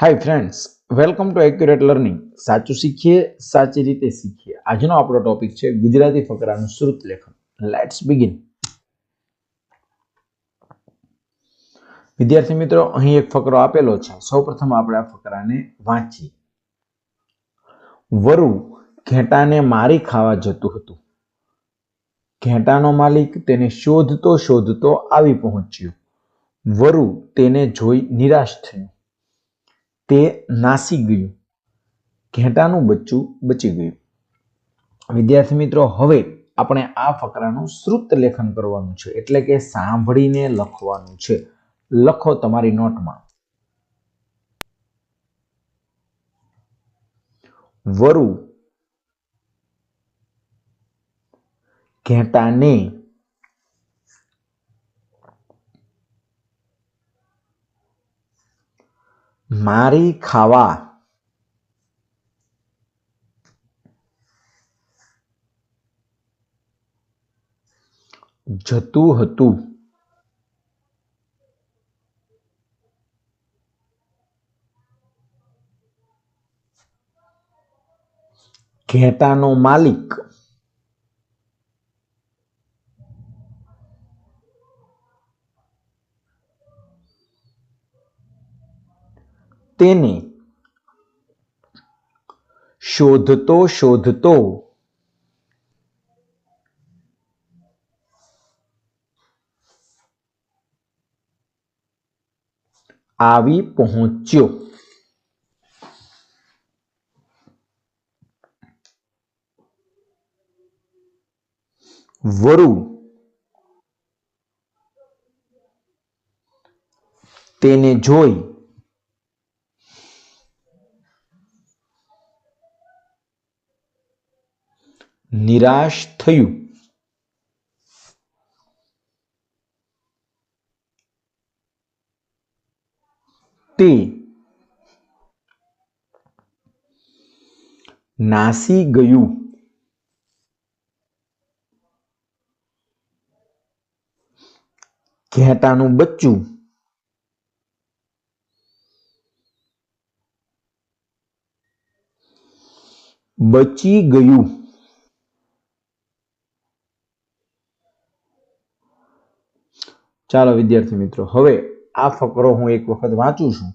Hi friends welcome to accurate learning સાચું શીખીએ, સાચી રીતે શીખીએ. આજનો આપણો ટોપિક છે ગુજરાતી ફકરાનું શ્રુત લેખન. લેટ્સ બિગિન વિદ્યાર્થી મિત્રો, અહીં એક ફકરો આપેલો છે. સૌપ્રથમ આપણે આ ફકરાને વાંચીએ. વરુ ઘેટાને મારી ખાવા જતું હતું. ઘેટાનો માલિક તેને શોધતો શોધતો આવી પહોંચ્યો. વરુ તેને જોઈ નિરાશ થયું. તે નાસી ગયું. ઘેટાનું બચ્ચું બચી ગયું. વિદ્યાર્થી મિત્રો, હવે આપણે આ ફકરાનું શ્રુત લેખન કરવાનું છે. એટલે કે સાંભળીને લખવાનું છે. લખો તમારી નોટમાં. વરુ, ઘેટાને મારી ખાવા. જતું હતું. ઘેટાનો માલિક. તેને શોધતો શોધતો આવી પહોંચ્યો. વરુ તેને જોઈ નિરાશ થયું. તે નાસી ગયું. ઘેટાનું બચ્ચું. બચી ગયું. ચાલો વિદ્યાર્થી મિત્રો, હવે આ ફકરો હું એક વખત વાંચું છું.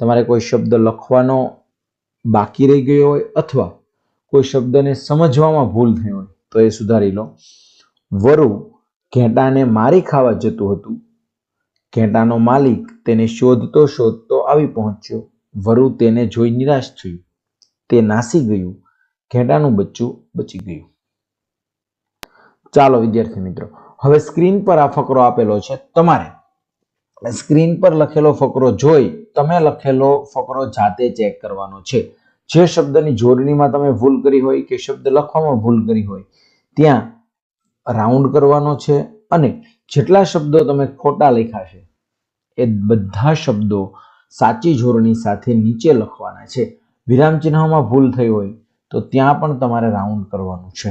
તમારે કોઈ શબ્દ લખવાનો બાકી રહી ગયો હોય અથવા કોઈ શબ્દને સમજવામાં ભૂલ થઈ હોય, તો એ સુધારી લો. વરુ ઘેટાને મારી ખાવા જતું હતું. ઘેટાનો માલિક તેને શોધતો શોધતો આવી પહોંચ્યો. વરુ તેને જોઈ નિરાશ થયું. તે નાસી ગયું. ઘેટાનું બચ્ચું બચી ગયું. ચાલો વિદ્યાર્થી મિત્રો હવે સ્ક્રીન પર આ ફકરો આપેલો છે તમારે. સ્ક્રીન પર લખેલો ફકરો જોઈ તમે લખેલો ફકરો જાતે ચેક કરવાનો છે. જે શબ્દની જોડણીમાં તમે ભૂલ કરી હોય કે શબ્દ લખવામાં ભૂલ કરી હોય, ત્યાં રાઉન્ડ કરવાનો છે અને જેટલા શબ્દો તમે ખોટા લખ્યા છે, એ બધા શબ્દો સાચી જોડણી સાથે નીચે લખવાના છે. વિરામ ચિહ્નમાં ભૂલ થઈ હોય તો ત્યાં પણ તમારે રાઉન્ડ કરવાનું છે.